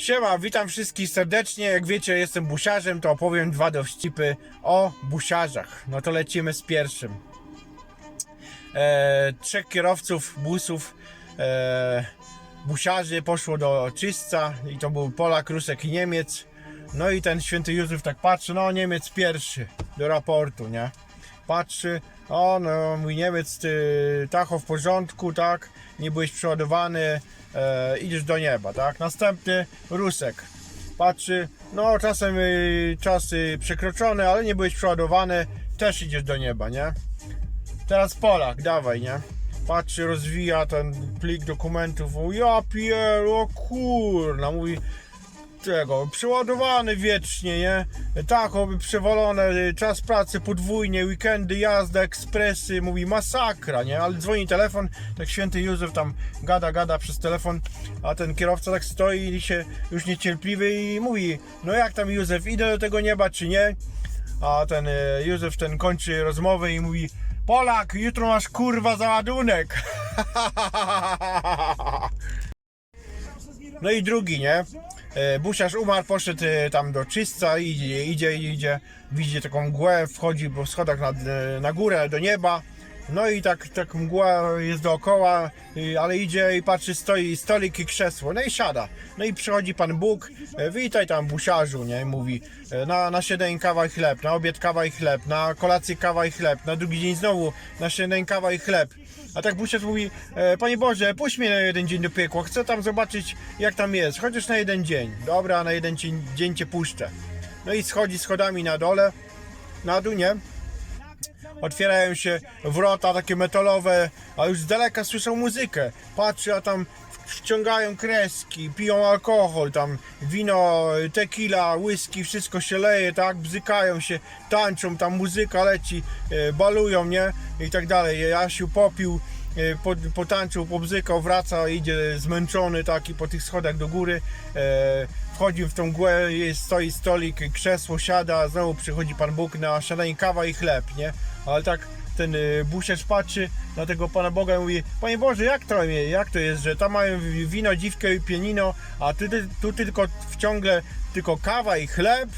Siema, witam wszystkich serdecznie. Jak wiecie, jestem busiarzem, to opowiem dwa dowcipy o busiarzach. No to lecimy z pierwszym. E, trzech kierowców busów e, busiarzy poszło do czystca i to był Polak, Rusek i Niemiec. No i ten święty Józef tak patrzy, no Niemiec pierwszy do raportu, nie? Patrzy, o no mój Niemiec, ty tacho w porządku, tak? Nie byłeś przeładowany, e, idziesz do nieba, tak? Następny Rusek. Patrzy, no czasem y, czas y, przekroczony, ale nie byłeś przeładowany, też idziesz do nieba, nie? Teraz Polak, dawaj, nie? Patrzy, rozwija ten plik dokumentów, mówi, ja pier, o kurna, mówi, tego, przeładowany wiecznie, nie? Tak, oby przewalone, y, czas pracy podwójnie, weekendy, jazda, ekspresy, mówi masakra, nie? Ale dzwoni telefon, tak święty Józef tam gada, gada przez telefon, a ten kierowca tak stoi i się już niecierpliwy i mówi, no jak tam Józef, idę do tego nieba czy nie? A ten y, Józef ten kończy rozmowę i mówi, Polak, jutro masz kurwa załadunek. No i drugi, nie? E, Busiarz umarł, poszedł e, tam do czystca, idzie, idzie, idzie, widzi taką mgłę, wchodzi po schodach na, na górę, do nieba. No i tak, tak mgła jest dookoła, y, ale idzie i patrzy, stoi stolik i krzesło, no i siada. No i przychodzi Pan Bóg, e, witaj tam busiarzu, nie? Mówi, e, na, na siedem kawa i chleb, na obiad kawa i chleb, na kolację kawa i chleb, na drugi dzień znowu na siedem kawa i chleb. A tak busiarz mówi, e, Panie Boże, puść mnie na jeden dzień do piekła, chcę tam zobaczyć jak tam jest, chociaż na jeden dzień. Dobra, na jeden dzień, dzień Cię puszczę. No i schodzi schodami na dole, na dół, nie? Otwierają się wrota takie metalowe, a już z daleka słyszą muzykę. Patrzy, a tam wciągają kreski, piją alkohol, tam wino, tequila, whisky, wszystko się leje, tak, bzykają się, tańczą, tam muzyka leci, e, balują, nie, i tak dalej. Jasiu popił, po- potańczył, pobzykał, wraca, idzie zmęczony taki po tych schodach do góry, e, wchodzi w tą jest, stoi stolik, krzesło, siada, znowu przychodzi Pan Bóg na śniadanie, kawa i chleb, nie? Ale tak ten y, busiarz patrzy na tego Pana Boga i mówi Panie Boże, jak to, jak to jest, że tam mają wino, dziwkę i pianino, a ty, tu tylko ciągle tylko kawa i chleb?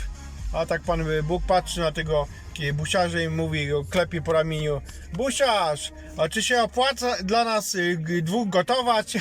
A tak Pan Bóg patrzy na tego busiarza i mówi, klepie po ramieniu Busiarz, a czy się opłaca dla nas y, dwóch gotować?